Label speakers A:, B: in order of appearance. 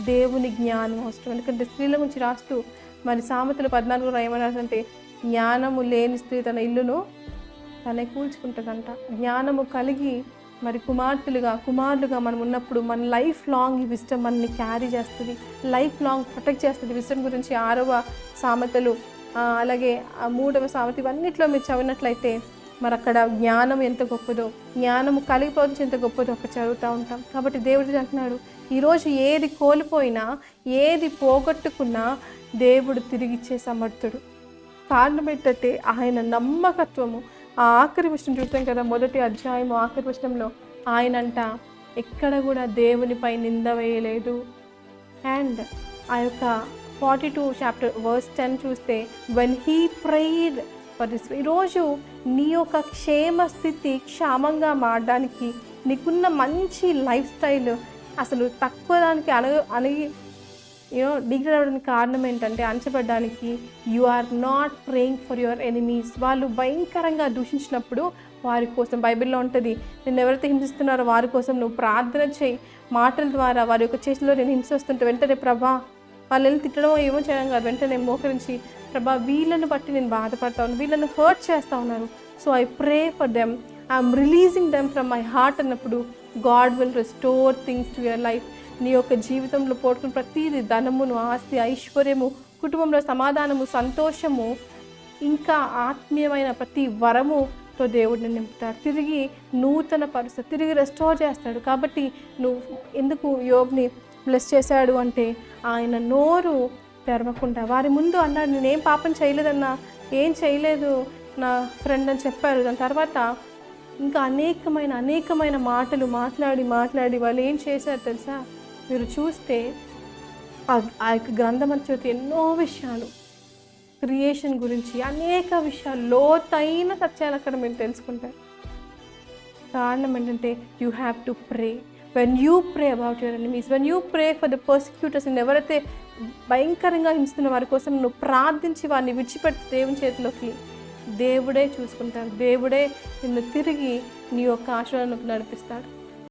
A: దేవుని జ్ఞానం అవసరం. ఎందుకంటే స్త్రీల గురించి రాస్తూ మరి సామెతలు పద్నాలుగు ఏమన్నారంటే జ్ఞానము లేని స్త్రీ తన ఇల్లును తనే కూల్చుకుంటుందంట. జ్ఞానము కలిగి మరి కుమార్తెలుగా కుమారులుగా మనం ఉన్నప్పుడు మన లైఫ్ లాంగ్ ఈ విస్టమ్ మనల్ని క్యారీ చేస్తుంది. లైఫ్ లాంగ్ ప్రొటెక్ట్ చేస్తుంది. విస్టమ్ గురించి ఆరవ సామెతలు అలాగే ఆ మూడవ సామెత ఇవన్నిట్లో మీరు చదివినట్లయితే మరి అక్కడ జ్ఞానం ఎంత గొప్పదో జ్ఞానము కలిగిపోవచ్చు ఎంత గొప్పదో అక్కడ చదువుతూ ఉంటాం. కాబట్టి దేవుడు అంటున్నాడు. ఈరోజు ఏది కోల్పోయినా ఏది పోగొట్టుకున్నా దేవుడు తిరిగిచ్చే సమర్థుడు. కారణం ఏంటంటే ఆయన నమ్మకత్వము. ఆ ఆఖరి విషయం చూస్తాం కదా మొదటి అధ్యాయం ఆఖరి విషయంలో ఆయనంట ఎక్కడ కూడా దేవునిపై నింద వేయలేదు. అండ్ ఆ యొక్క forty two chapter verse ten చూస్తే వెన్ హీ ప్రైడ్ ఫర్ ఈరోజు నీ యొక్క క్షేమ స్థితి క్షేమంగా మారడానికి నీకున్న మంచి లైఫ్ స్టైల్ అసలు తక్కువ దానికి అణగు అణగి యూనో డిగ్రీ అవ్వడానికి కారణం ఏంటంటే అంచబడ్డానికి you are not praying for your enemies వాళ్ళు భయంకరంగా దూషించినప్పుడు వారి కోసం బైబిల్లో ఉంటుంది నేను ఎవరైతే హింసిస్తున్నారో వారి కోసం నువ్వు ప్రార్థన చేయి. మాటల ద్వారా వారి యొక్క చేతిలో నేను హింసిస్తుంటే వెంటనే ప్రభా వాళ్ళు వెళ్ళి ఏమో చేయడం కాదు. వెంటనే మోకరించి ప్రభా వీళ్ళను బట్టి నేను బాధపడతా వీళ్ళను హర్ట్ చేస్తూ ఉన్నారు. So I pray for them I'm releasing them from my heart అన్నప్పుడు God will restore things to your life నీ యొక్క జీవితంలో పోటుకున్న ప్రతిదీ ధనమును ఆస్తి ఐశ్వర్యము కుటుంబంలో సమాధానము సంతోషము ఇంకా ఆత్మీయమైన ప్రతి వరము తో దేవుడిని నింపుతాడు. తిరిగి నూతన పరిస్థితి తిరిగి రెస్టోర్ చేస్తాడు. కాబట్టి నువ్వు ఎందుకు యోగ్ని బ్లెస్ చేశాడు అంటే ఆయన నోరు తెరవకుండా వారి ముందు అన్నాడు నేనేం పాపం చేయలేదన్నా ఏం చేయలేదు నా ఫ్రెండ్ అని చెప్పారు. దాని తర్వాత ఇంకా అనేకమైన అనేకమైన మాటలు మాట్లాడి మాట్లాడి వాళ్ళు ఏం చేశారు తెలుసా? మీరు చూస్తే ఆ- ఆ యొక్క గ్రంథం అని ఎన్నో విషయాలు. క్రియేషన్ గురించి అనేక విషయాలు లోతైన సత్యాలు అక్కడ మీరు తెలుసుకుంటారు. కారణం ఏంటంటే you have to pray. When you pray about your enemies when you pray for the persecutors ఎవరైతే భయంకరంగా హింస్తున్న వారి కోసం నువ్వు ప్రార్థించి వారిని విడిచిపెట్టి దేవుని చేతిలోకి దేవుడే చూసుకుంటారు దేవుడే నిన్ను తిరిగి నీ యొక్క ఆశలను నడిపిస్తాడు.